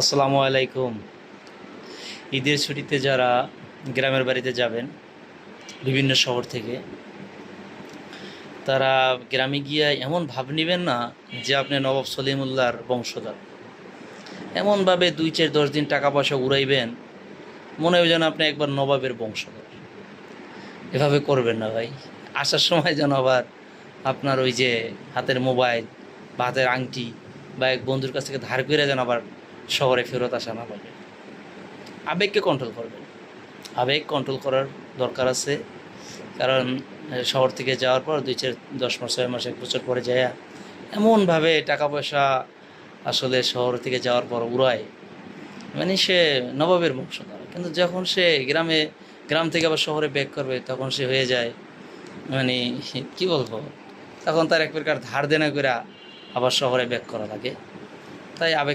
আসসালামু আলাইকুম। ঈদের ছুটিতে যারা গ্রামের বাড়িতে যাবেন, বিভিন্ন শহর থেকে, তারা গ্রামে গিয়ে এমন ভাব নেবেন না যে আপনি নবাব সলিমুল্লাহর বংশধর। এমনভাবে দুই চার দশ দিন টাকা পয়সা উড়াইবেন মনে হয় যেন আপনি একবার নবাবের বংশধর। এভাবে করবেন না ভাই। আসার সময় যেন আবার আপনার ওই যে হাতের মোবাইল বা হাতের আংটি বা এক বন্ধুর কাছ থেকে ধার করে যেন আবার শহরে ফেরত আসা না লাগে। আবেগকে কন্ট্রোল করবেন আবেগ কন্ট্রোল করার দরকার আছে। কারণ শহর থেকে যাওয়ার পর দুই চার, দশ মাস, ছয় মাস, এক বছর পরে যায় এমনভাবে টাকা পয়সা আসলে শহর থেকে যাওয়ার পর উড়ায়। মানে সে নবাবের বংশধর কিন্তু যখন সে গ্রামে, গ্রাম থেকে আবার শহরে ব্যাক করবে, তখন সে হয়ে যায়। মানে কি বলব? তখন তার এক প্রকার ধার দেনা করে আবার শহরে ব্যাক করা লাগে। তাই আবেগ